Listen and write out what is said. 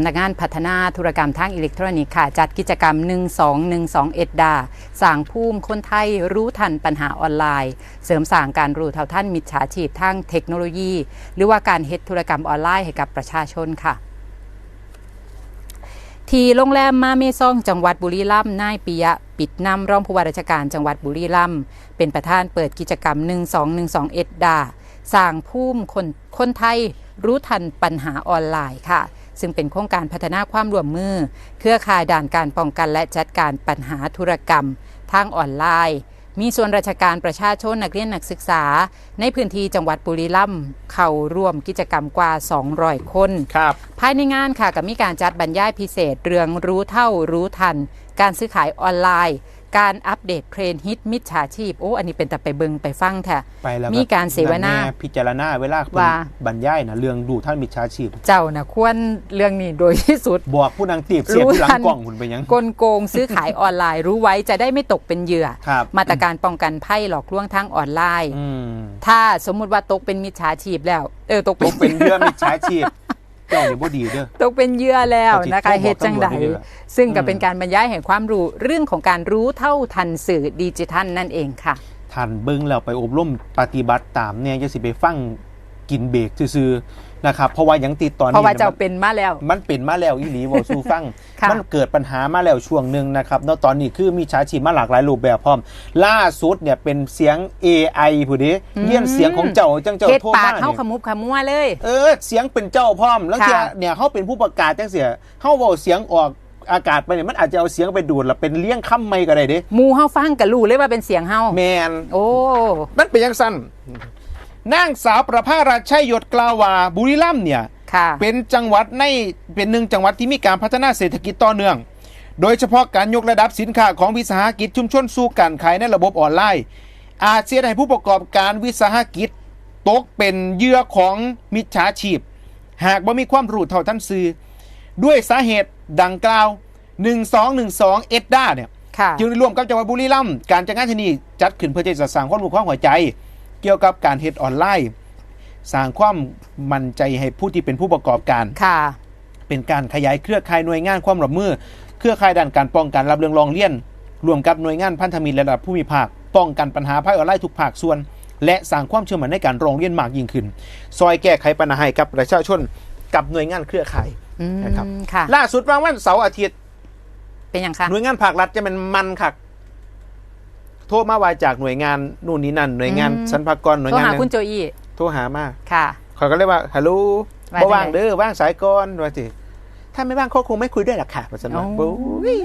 ำนักงานพัฒนาธุรกรรมทางอิเล็กทรอนิกส์ค่ะจัดกิจกรรม 1212เอ็ดดาสร้างภูมิคนไทยรู้ทันปัญหาออนไลน์ เสริมสร้างการรู้เท่าทันมิจฉาชีพทางเทคโนโลยี หรือว่าการเฮ็ดธุรกรรมออนไลน์ให้กับประชาชนค่ะที่โรงแรมมาเมซองจังหวัดบุรีรัมย์นายปิยะปิดนำรองผู้ว่าราชการจังหวัดบุรีรัมย์เป็นประธานเปิดกิจกรรม 1212เอ็ดดาสร้างภูมิคนคนไทยรู้ทันปัญหาออนไลน์ค่ะ ซึ่งเป็นโครงการพัฒนาความร่วมมือ เครือข่ายด่านการป้องกันและจัดการปัญหาธุรกรรม ทางออนไลน์ มีส่วนราชการประชาชนนักเรียนนักศึกษา ในพื้นที่จังหวัดบุรีรัมย์เข้าร่วมกิจกรรมกว่า 200 คนครับภายในงานค่ะก็มีการจัดบรรยายพิเศษ เรื่องรู้เท่ารู้ทัน การซื้อขายออนไลน์ การอัปเดตเทรนด์ฮิตมิจฉาชีพโอ้อันนี้เป็นแต่ไปเบิงไปฟังแท้ไปแล้วมีการเสวนาแพิจารณาเวลาเพิ่นว่าบรรยายนะเรื่องดูท่านมิจฉาชีพ เจ้านะควรเรื่องนี้โดยที่สุด บอกผู้นางตีบเสียบรู้ที่หลัทังนกล้องคุณไปยังกลโกงซื้อขายออนไลน์รู้ไว้จะได้ไม่ตกเป็นเหยื่อครับมาตรการป้องกันภัยหลอกลวงทางออนไลน์อืมถ้าสมมุติว่าตกเป็นมิจฉาชีพแล้วเออตกตเป็นกเป็นเรื่องมิจฉาชีพ เจ้าเนี่ยบ่ดีเด้อ ตกเป็นเหยื่อแล้วนะคะเอาจิตเหตุจังใดบอกตำรวจนี่แหละซึ่งก็อืมเป็นการบรรยายแห่งความรู้เรื่องของการรู้เท่าทันสื่อดิจิทัลนั่นเองค่ะท่านเบิ้งแล้วไปอบรมปฏิบัติตามเนี่ยจะสิไปฟังกินเบรกซื่อๆนะครับเพราะว่าหยังติดตอนเพราะนี้ว่านี่ยเจ้ามันเป็นมาแล้ว มันเป็นมาแล้วอีหลีเวอสู้ฟังค่ะ มันเกิดปัญหามาแล้วช่วงหนึ่งนะครับแล้วตอนนี้คือมีชาชีพมาหลากหลายรูปแบบพร้อม ล่าสุดเนี่ยเป็นเสียง AI ผู้นี้เลียนเสียงของเจ้าจังเจ้าเฮ็ดโทรปากมาเข้าเนี่ยขมุบขมัวเลย เออ เสียงเป็นเจ้าพร้อม แล้วค่ะเสียเนี่ยเขาเป็นผู้ประกาศจังเสียเขาเว้าเสียงออกอากาศไปเนี่ยมันอาจจะเอาเสียงไปดูดแล้วเป็นเลี้ยงคำไม่ก็ได้เด้หมูเฮาฟังก็รู้เลยว่าเป็นเสียงเฮาแมนโอ้มันเป็นยังสั้นนางสาวประภาราชัยยศกล่าวว่าบุรีรัมย์เนี่ย ค่ะ เป็นจังหวัดในเป็นหนึ่งจังหวัดที่มีการพัฒนาเศรษฐกิจต่อเนื่อง โดยเฉพาะการยกระดับสินค้าของวิสาหกิจชุมชนสู่การขายในระบบออนไลน์ อาจเสียให้ผู้ประกอบการวิสาหกิจตกเป็นเหยื่อของมิจฉาชีพ หากบ่มีความรู้เท่าทันซื้อด้วยสาเหตุดังกล่าว 1212 เอ็ดด้าเนี่ยค่ะจึงได้ร่วมกับจังหวัดบุรีรัมย์การจัดงานที่นี่จัดขึ้นเพื่อที่จะสร้างความรู้ความเข้าใจ เกี่ยวกับการเฮ็ดออนไลน์ สร้างความมั่นใจให้ผู้ที่เป็นผู้ประกอบการ ค่ะ เป็นการขยายเครือข่ายหน่วยงานความร่วมมือ เครือข่ายด้านการป้องกันรับเรื่องร้องเรียน รวมกับหน่วยงานพันธมิตรระดับผู้มีภาค ป้องกันปัญหาภัยออนไลน์ทุกภาคส่วน และสร้างความเชื่อมั่นในการร้องเรียนมากยิ่งขึ้น ซอยแก้ไขปัญหาให้กับประชาชนกับหน่วยงานเครือข่ายอืมนะครับ ค่ะ ล่าสุดวันวันเสาร์อาทิตย์ เป็นยังคะหน่วยงานภาครัฐจะเป็นมันคักโทรมาว่าจากหน่วยงานนู่นนี่นั่น หน่วยงานสรรพากรหน่วยโทรงานหานั้นคุณโจอี้ โทรหามาค่ะเขาก็เลยว่าฮัลโหลว่าบ่ว่างจังได๋เด้อว่างสายก่อนว่าสิถ้าไม่ว่างเขาคงไม่คุยด้วยหรอกค่ะว่าซั่นว่าโอ้โอ้ย